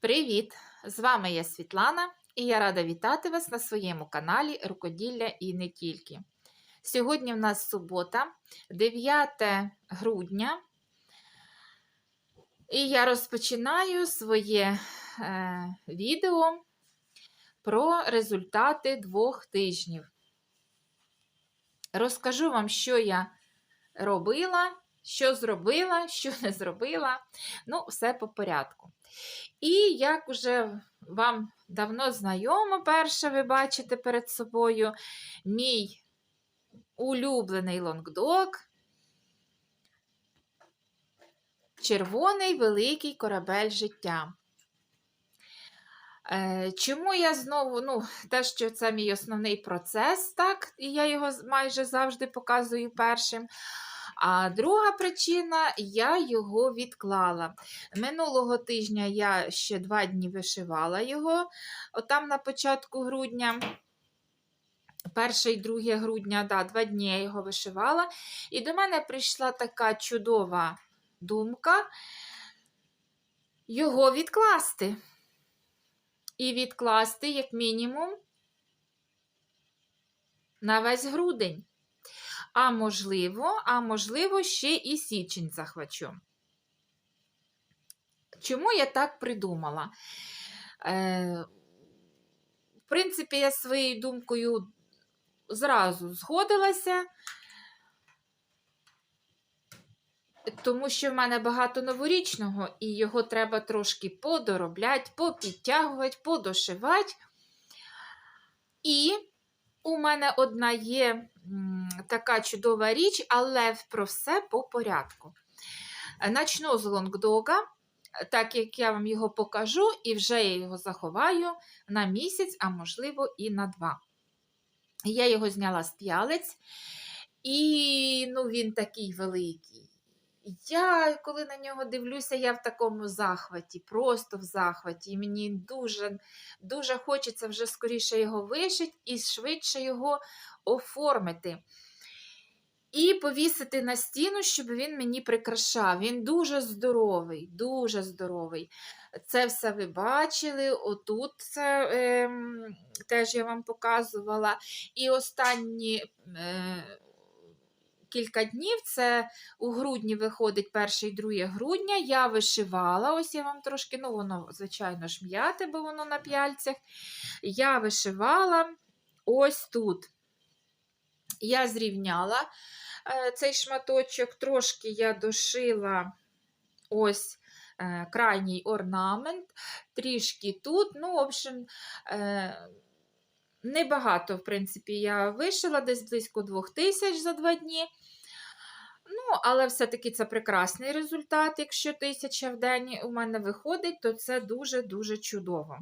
Привіт! З вами я Світлана і я рада вітати вас на своєму каналі Рукоділля і не тільки. Сьогодні в нас субота, 9 грудня, і я розпочинаю своє е, відео про результати двох тижнів. Розкажу вам, що я робила, що зробила, що не зробила. Ну, все по порядку. І як уже вам давно знайомо, перше ви бачите перед собою мій улюблений лонгдог, червоний великий корабель життя. Е, Чому я знову, ну, те, що це мій основний процес, так, і я його майже завжди показую першим. А друга причина я його відклала. Минулого тижня я ще два дні вишивала його, отам на початку грудня. 1 і 2 грудня, да, два дні я його вишивала. І до мене прийшла така чудова думка його відкласти. І відкласти, як мінімум, на весь грудень. А можливо, а можливо, ще і січень захвачу. Чому я так придумала? Е, В принципі, я своєю думкою зразу згодилася, тому що в мене багато новорічного, і його треба трошки подоробляти, попідтягувати, подошивати. І у мене одна є така чудова річ, але про все по порядку. Начну з лонгдога, так як я вам його покажу, і вже я його заховаю на місяць, а можливо, і на два. Я його зняла з п'ялець, і ну, він такий великий. Я, коли на нього дивлюся, я в такому захваті, просто в захваті. І мені дуже дуже хочеться вже скоріше його вишити і швидше його оформити. І повісити на стіну, щоб він мені прикрашав. Він дуже здоровий, дуже здоровий. Це все ви бачили. Отут це е, теж я вам показувала. І останні. Е, Кілька днів, це у грудні виходить 1 і 2 грудня. Я вишивала, ось я вам трошки, ну, воно, звичайно, ж м'яте, бо воно на п'яльцях. Я вишивала ось тут. Я зрівняла е, цей шматочок, трошки я дошила ось е, крайній орнамент, трішки тут. Ну, в общем, е, небагато, в принципі, я вишила, десь близько 2000 за два дні. Ну, але все-таки це прекрасний результат. Якщо тисяча в день у мене виходить, то це дуже-дуже чудово.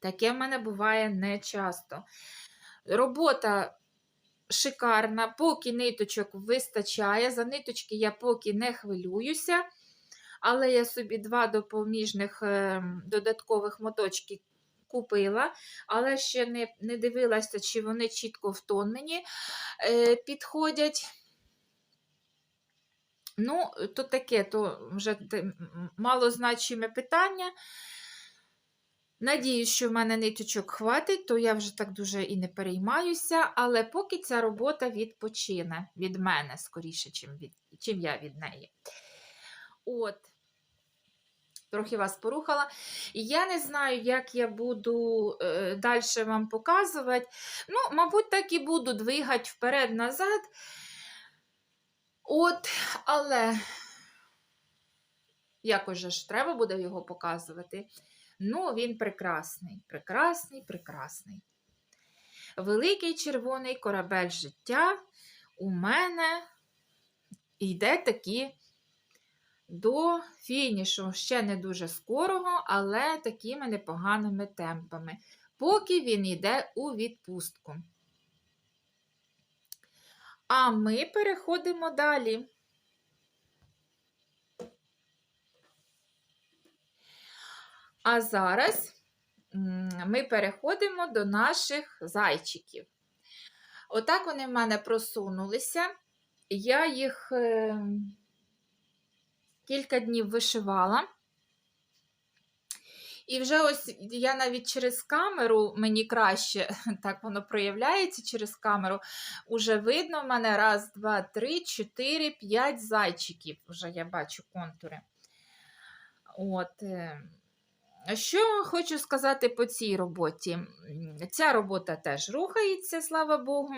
Таке в мене буває не часто. Робота шикарна, поки ниточок вистачає. За ниточки я поки не хвилююся. Але я собі два допоміжних ем, додаткових моточки купила, але ще не не дивилася, чи вони чітко в тон мені е, підходять. Ну, то таке, то вже малозначиме питання. Надіюсь, що в мене ниточок хватить, то я вже так дуже і не переймаюся, але поки ця робота відпочине від мене скоріше, чим, від, чим я від неї. От, трохи вас порухала. Я не знаю, як я буду е, далі вам показувати. Ну, мабуть, так і буду двигати вперед-назад. От, але якось же ж треба буде його показувати. Ну, він прекрасний, прекрасний, прекрасний. Великий червоний корабель життя у мене йде такі до фінішу, ще не дуже скорого, але такими непоганими темпами, поки він йде у відпустку. А ми переходимо далі. А зараз ми переходимо до наших зайчиків. Отак вони в мене просунулися. Я їх е, кілька днів вишивала. І вже ось я навіть через камеру, мені краще так воно проявляється через камеру. Уже видно в мене раз, два, три, чотири, п'ять зайчиків. Вже я бачу контури. От. Що хочу сказати по цій роботі? Ця робота теж рухається, слава Богу.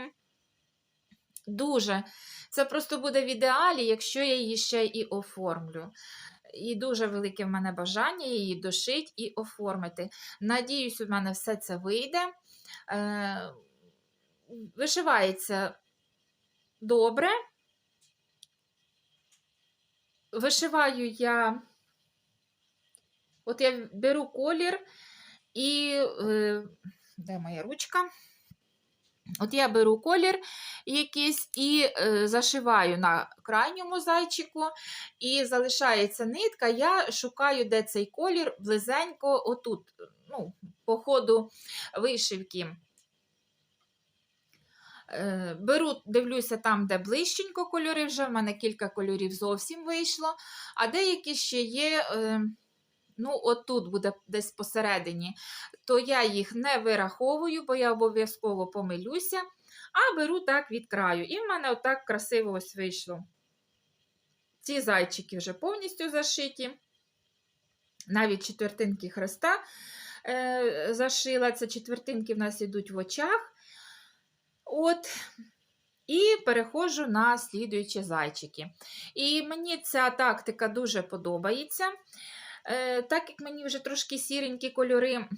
Дуже. Це просто буде в ідеалі, якщо я її ще і оформлю. І дуже велике в мене бажання її дошити і оформити. Надіюсь, у мене все це вийде. Е, вишивається добре. Вишиваю я, от я беру колір і де моя ручка? От я беру колір якийсь і е, зашиваю на крайньому зайчику, і залишається нитка. Я шукаю, де цей колір близенько, отут, ну, по ходу вишивки. Е, Беру, дивлюся там, де ближченько кольори, вже в мене кілька кольорів зовсім вийшло, а деякі ще є, е, ну, отут буде десь посередині, то я їх не вираховую, бо я обов'язково помилюся, а беру так від краю. І в мене отак красиво ось вийшло. Ці зайчики вже повністю зашиті. Навіть четвертинки хреста е, зашила. Це четвертинки в нас йдуть в очах. От. І переходжу на слідуючі зайчики. І мені ця тактика дуже подобається. Е, так як мені вже трошки сіренькі кольори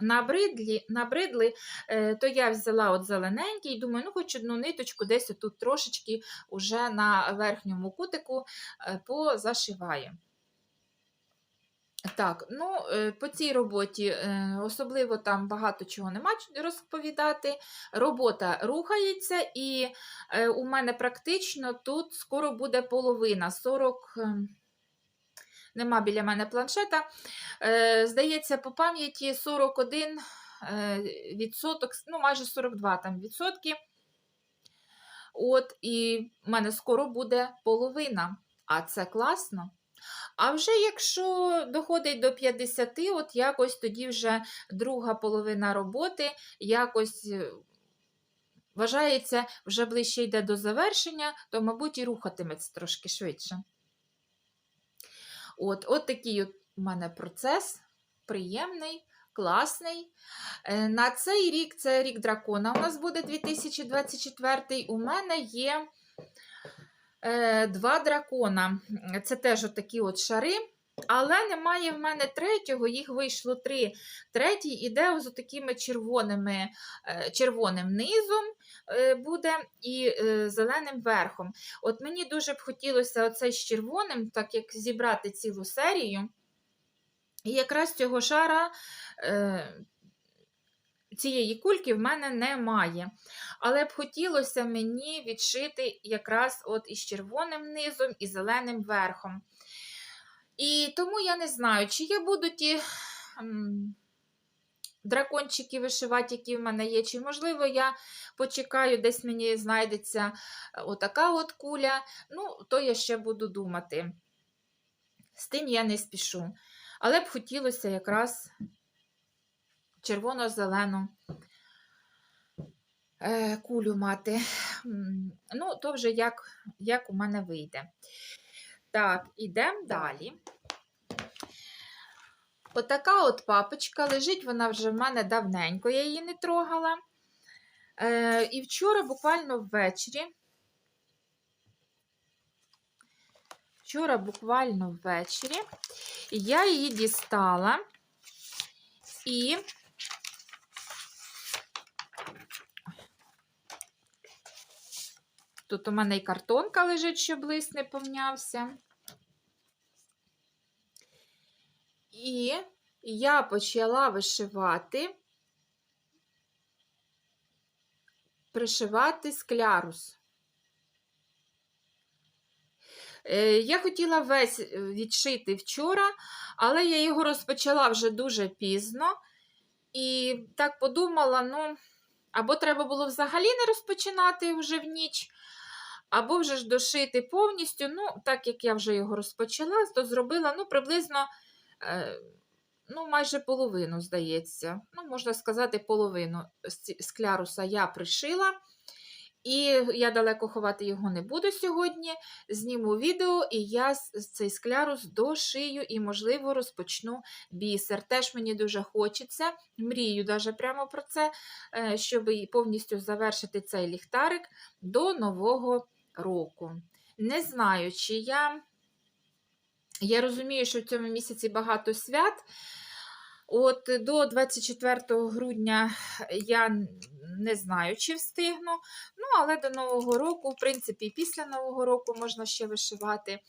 набридлі, набридли, е, то я взяла от зелененький і думаю, ну хоч одну ниточку десь тут трошечки уже на верхньому кутику е, позашиваю. Так, ну, по цій роботі особливо там багато чого нема розповідати. Робота рухається, і у мене практично тут скоро буде половина 40. Ем, Нема біля мене планшета. Е, Здається, по пам'яті 41 е, відсоток, ну майже 42 там відсотки. От, і в мене скоро буде половина. А це класно. А вже якщо доходить до 50, от якось тоді вже друга половина роботи якось е, вважається, вже ближче йде до завершення, то, мабуть, і рухатиметься трошки швидше. От, от такий от у мене процес приємний, класний. Е, На цей рік, це рік дракона, у нас буде 2024. У мене є е, два дракона. Це теж такі от шари. Але немає в мене третього, їх вийшло три. Третій іде з такими червоними, е, червоним низом буде і е, зеленим верхом. От мені дуже б хотілося оцей з червоним, так як зібрати цілу серію. І якраз цього шара е, цієї кульки в мене немає. Але б хотілося мені відшити якраз от із червоним низом і зеленим верхом. І тому я не знаю, чи я буду ті дракончики вишивати, які в мене є, чи, можливо, я почекаю, десь мені знайдеться е, отака от куля. Ну, то я ще буду думати. З тим я не спішу. Але б хотілося якраз червоно-зелену е, кулю мати. Ну, то вже як, як у мене вийде. Так, ідемо далі. Отака от папочка лежить, вона вже в мене давненько, я її не трогала. Е, і вчора, буквально ввечері, вчора, буквально ввечері, я її дістала і тут у мене і картонка лежить, щоб лист не помнявся. І я почала вишивати, пришивати склярус. Е, Я хотіла весь е, відшити вчора, але я його розпочала вже дуже пізно. І так подумала: ну, або треба було взагалі не розпочинати вже в ніч, або вже ж дошити повністю. Ну, так як я вже його розпочала, то зробила ну, приблизно ну, майже половину, здається. Ну, можна сказати, половину скляруса я пришила. І я далеко ховати його не буду сьогодні. Зніму відео, і я цей склярус дошию і, можливо, розпочну бісер. Теж мені дуже хочеться, мрію даже прямо про це, е, щоб повністю завершити цей ліхтарик до Нового року. Не знаю, чи я. Я розумію, що в цьому місяці багато свят. От до 24 грудня я не знаю, чи встигну. Ну, але до Нового року, в принципі, після Нового року можна ще вишивати.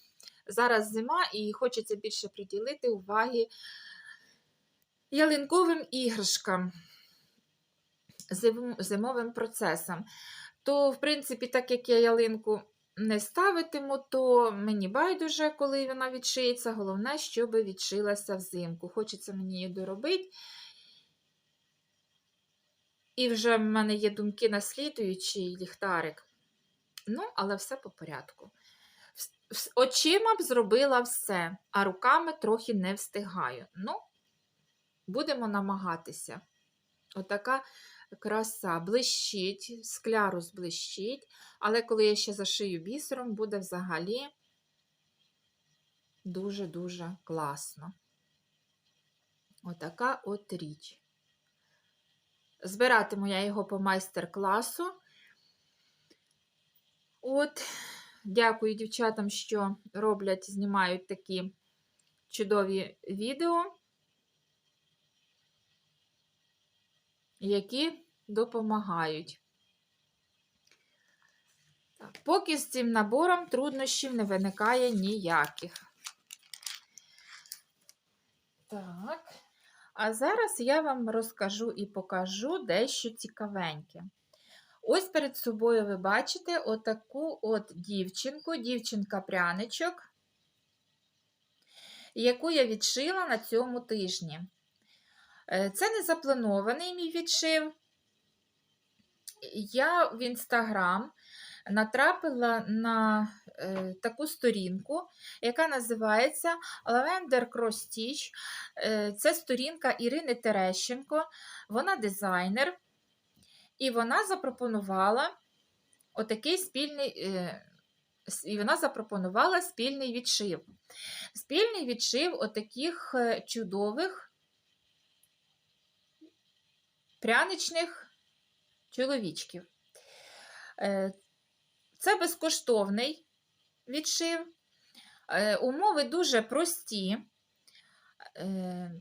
Зараз зима і хочеться більше приділити уваги ялинковим іграшкам, зимовим процесам. То, в принципі, так як я ялинку не ставитиму, то мені байдуже, коли вона відшиється. Головне, щоб відшилася взимку. Хочеться мені її доробити. І вже в мене є думки на слідуючий ліхтарик. Ну, але все по порядку. Очима б зробила все, а руками трохи не встигаю. Ну, будемо намагатися. Отака краса блищить, склярус блищить, але коли я ще зашию бісером, буде взагалі дуже-дуже класно. Отака от річ. Збиратиму я його по майстер-класу. От, дякую дівчатам, що роблять, знімають такі чудові відео, які допомагають. Поки з цим набором труднощів не виникає ніяких. Так. А зараз я вам розкажу і покажу дещо цікавеньке. Ось перед собою ви бачите отаку от дівчинку, дівчинка-пряничок, яку я відшила на цьому тижні. Е, Це не запланований мій відшив. Я в інстаграм натрапила на е, таку сторінку, яка називається Lavender Cross Stitch. Е, Це сторінка Ірини Терещенко, вона дизайнер, і вона запропонувала отакий спільний. е, І вона запропонувала спільний відшив. Спільний відшив отаких е, чудових пряничних чоловічків. Е, Це безкоштовний відшив. Е, Умови дуже прості. Е,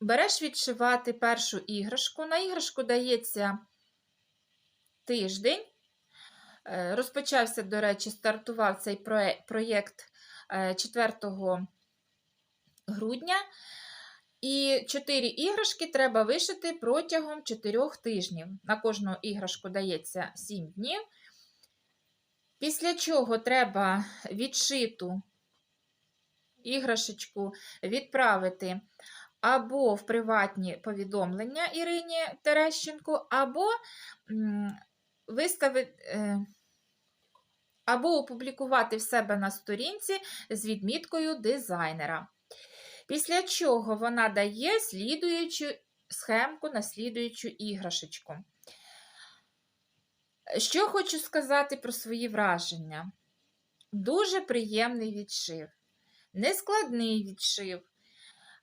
Береш відшивати першу іграшку. На іграшку дається тиждень. Розпочався, до речі, стартував цей проєкт е, 4 грудня. І 4 іграшки треба вишити протягом 4 тижнів. На кожну іграшку дається 7 днів. Після чого треба відшиту іграшечку відправити або в приватні повідомлення Ірині Терещенко, або виставити. е, Або опублікувати в себе на сторінці з відміткою дизайнера. Після чого вона дає слідуючу схемку на слідуючу іграшечку. Що хочу сказати про свої враження? Дуже приємний відшив, нескладний відшив.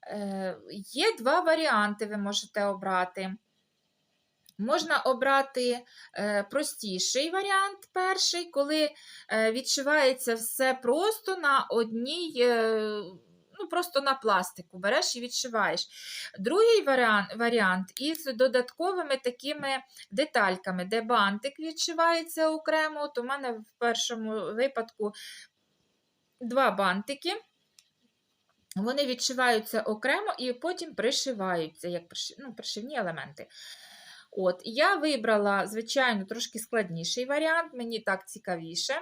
Е, Є два варіанти, ви можете обрати. Можна обрати е, простіший варіант, перший, коли е, відшивається все просто на одній, е, ну просто на пластику, береш і відшиваєш. Другий варіант, варіант із додатковими такими детальками, де бантик відшивається окремо. От у мене в першому випадку два бантики. Вони відшиваються окремо і потім пришиваються, як ну, пришивні елементи. От, я вибрала, звичайно, трошки складніший варіант, мені так цікавіше.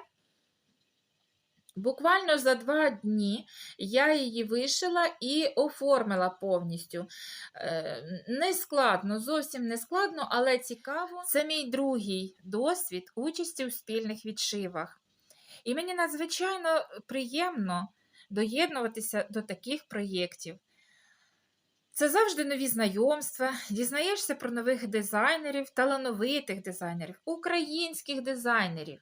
Буквально за два дні я її вишила і оформила повністю. Е, Не складно, зовсім не складно, але цікаво. Це мій другий досвід участі у спільних відшивах. І мені надзвичайно приємно доєднуватися до таких проєктів. Це завжди нові знайомства, дізнаєшся про нових дизайнерів, талановитих дизайнерів, українських дизайнерів.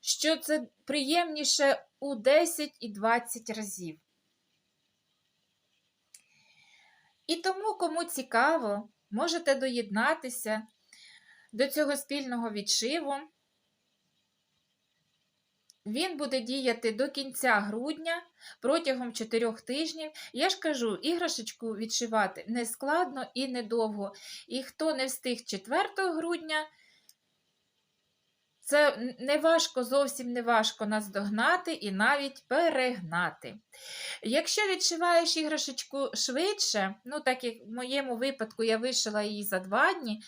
Що це приємніше у 10 і 20 разів. І тому, кому цікаво, можете доєднатися до цього спільного відшиву. Він буде діяти до кінця грудня протягом 4 тижнів. Я ж кажу, іграшечку відшивати не складно і недовго. І хто не встиг 4 грудня, це не важко, зовсім не важко наздогнати і навіть перегнати. Якщо відшиваєш іграшечку швидше, ну так як в моєму випадку я вишила її за два дні,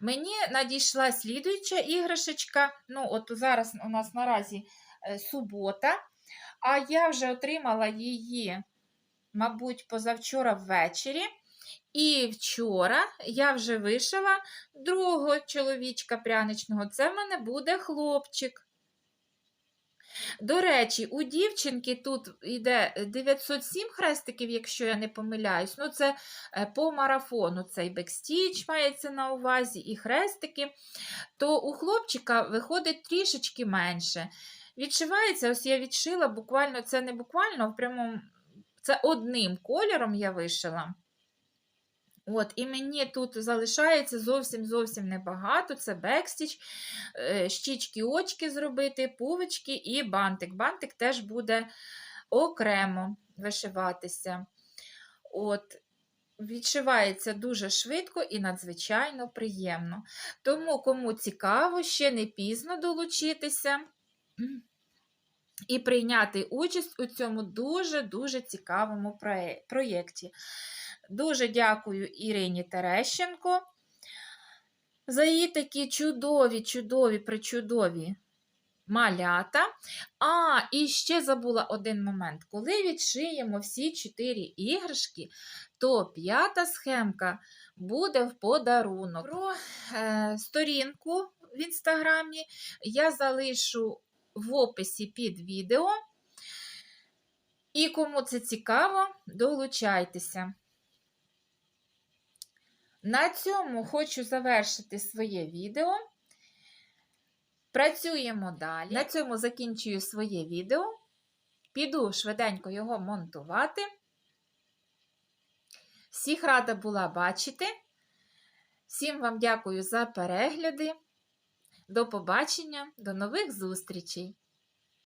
мені надійшла слідуюча іграшечка. Ну, от зараз у нас наразі е, субота, а я вже отримала її, мабуть, позавчора ввечері. І вчора я вже вишила другого чоловічка пряничного. Це в мене буде хлопчик. До речі, у дівчинки тут йде 907 хрестиків, якщо я не помиляюсь. Ну, це е, по марафону цей бекстіч мається на увазі, і хрестики. То у хлопчика виходить трішечки менше. Відшивається, ось я відшила, буквально, це не буквально, в прямому, це одним кольором я вишила. От, І мені тут залишається зовсім зовсім небагато. Це бекстіч, е, щічки, очки зробити, пувочки і бантик. Бантик теж буде окремо вишиватися. От, Відшивається дуже швидко і надзвичайно приємно. Тому, кому цікаво, ще не пізно долучитися і прийняти участь у цьому дуже-дуже цікавому проєкті. Дуже дякую Ірині Терещенко за її такі чудові, чудові, причудові малята. А, і ще забула один момент. Коли відшиємо всі чотири іграшки, то п'ята схемка буде в подарунок. Про е, сторінку в інстаграмі я залишу в описі під відео. І кому це цікаво, долучайтеся. На цьому хочу завершити своє відео. Працюємо далі. На цьому закінчую своє відео. Піду швиденько його монтувати. Всіх рада була бачити. Всім вам дякую за перегляди. До побачення, до нових зустрічей!